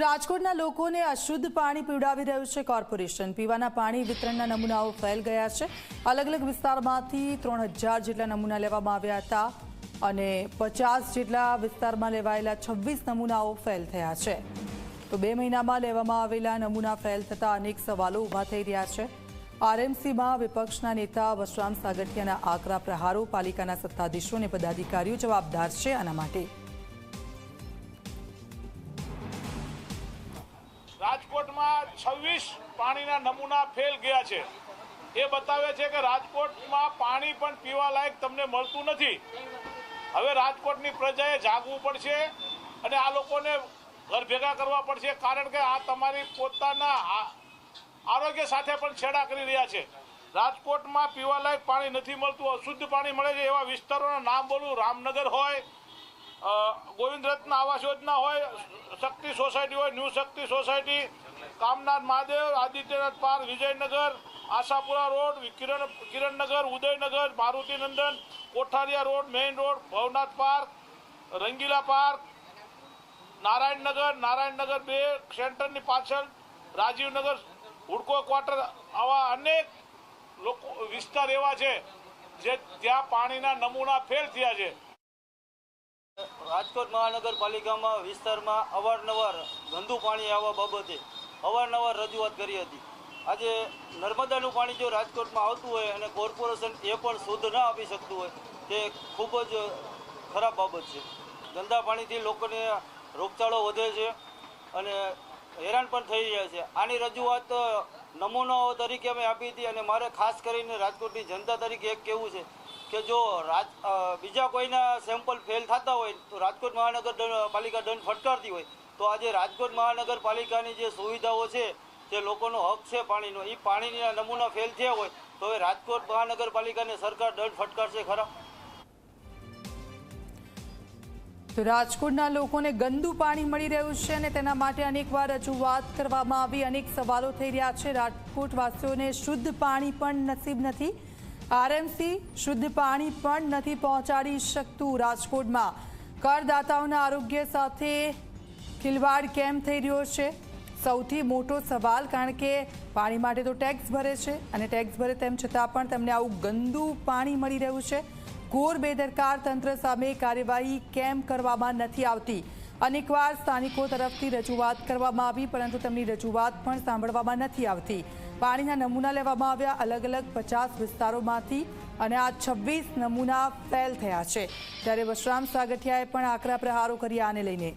રાજકોટના લોકોને અશુદ્ધ પાણી પીવડાવી રહ્યું છે કોર્પોરેશન. પીવાના પાણી વિતરણના નમૂનાઓ ફેલ ગયા છે. અલગ અલગ વિસ્તારમાંથી ત્રણ હજાર જેટલા નમૂના લેવામાં આવ્યા હતા અને પચાસ જેટલા વિસ્તારમાં લેવાયેલા છવ્વીસ નમૂનાઓ ફેલ થયા છે. તો બે મહિનામાં લેવામાં આવેલા નમૂના ફેલ થતા અનેક સવાલો ઊભા થઈ રહ્યા છે. આરએમસીમાં વિપક્ષના નેતા વશરામ સાગઠિયાના આકરા પ્રહારો પાલિકાના સત્તાધીશો અને પદાધિકારીઓ જવાબદાર છે આના માટે. છવ્વીસ પાણીના નમૂના ફેલ ગયા છે. એ બતાવે છે કે રાજકોટમાં પાણી પણ પીવા લાયક તમને મળતું નથી. હવે રાજકોટની પ્રજાએ જાગવું પડશે અને આ લોકોને ઘર ભેગા કરવા પડશે કારણ કે આ તમારી પોતાના આરોગ્ય સાથે પણ છેડા કરી રહ્યા છે. રાજકોટમાં પીવા લાયક પાણી નથી મળતું, અશુદ્ધ પાણી મળે છે એવા વિસ્તારોના નામ બોલું, રામનગર હોય ગોવિંદ રત્ન આવાસ યોજના હોય, શક્તિ સોસાયટી હોય, new Shakti society Kamnath Mahadev, Adityanath park, Vijaynagar, Ashapura road Kiran Kirannagar, Udaynagar, Marutinandan, Kothariya road, main road, Bhavnath park, Rangila park, Narayannagar Narayannagar બે, સેન્ટરની પાછળ, રાજીવનગર, હુડકો ક્વાર્ટર આવા અનેક લોકો વિસ્તાર એવા છે, જે ત્યાં પાણીના નમૂના ફેલ થયા છે. રાજકોટ મહાનગરપાલિકામાં વિસ્તારમાં અવારનવાર ગંદુ પાણી આવવા બાબતે અવારનવાર રજૂઆત કરી હતી. આજે નર્મદાનું પાણી જો રાજકોટમાં આવતું હોય અને કોર્પોરેશન એ પણ શુદ્ધ ના આપી શકતું હોય, તે ખૂબ જ ખરાબ બાબત છે. ગંદા પાણીથી લોકોને રોગચાળો વધે છે અને હેરાન પણ થઈ રહ્યા છે. આની રજૂઆત નમૂનાઓ તરીકે અમે આપી હતી અને મારે ખાસ કરીને રાજકોટની જનતા તરીકે એક કહેવું છે કે જો રાજ બીજા કોઈના સેમ્પલ ફેલ થતા હોય, તો રાજકોટ મહાનગર પાલિકા દંડ ફટકારતી હોય, તો આજે રાજકોટ મહાનગરપાલિકાની જે સુવિધાઓ છે, જે લોકોનો હક છે પાણીનો એ પાણીના નમૂના ફેલ થયા હોય, તો હવે રાજકોટ મહાનગરપાલિકાને સરકાર દંડ ફટકારશે ખરા? તો રાજકોટના લોકોને ગંદુ પાણી મળી રહ્યું છે અને તેના માટે અનેકવાર રજૂઆત કરવામાં આવી. અનેક સવાલો થઈ રહ્યા છે. રાજકોટવાસીઓને શુદ્ધ પાણી પણ નસીબ નથી. આરએમસી શુદ્ધ પાણી પણ નથી પહોંચાડી શકતું રાજકોટમાં. કરદાતાઓના આરોગ્ય સાથે ખિલવાડ કેમ થઈ રહ્યો છે? સૌથી મોટો સવાલ, કારણ કે પાણી માટે તો ટેક્સ ભરે છે અને ટેક્સ ભરે તેમ છતાં પણ તેમને આવું ગંદુ પાણી મળી રહ્યું છે. ઘોર બેદરકાર તંત્ર સામે કાર્યવાહી કેમ કરવામાં નથી આવતી? અનેકવાર સ્થાનિકો તરફથી રજૂઆત કરવામાં આવી, પરંતુ તેમની રજૂઆત પણ સાંભળવામાં નથી આવતી. પાણીના નમૂના લેવામાં આવ્યા અલગ અલગ પચાસ વિસ્તારોમાંથી અને આ છવ્વીસ નમૂના ફેલ થયા છે. ત્યારે વશરામ સાગઠિયાએ પણ આકરા પ્રહારો કર્યા આને લઈને.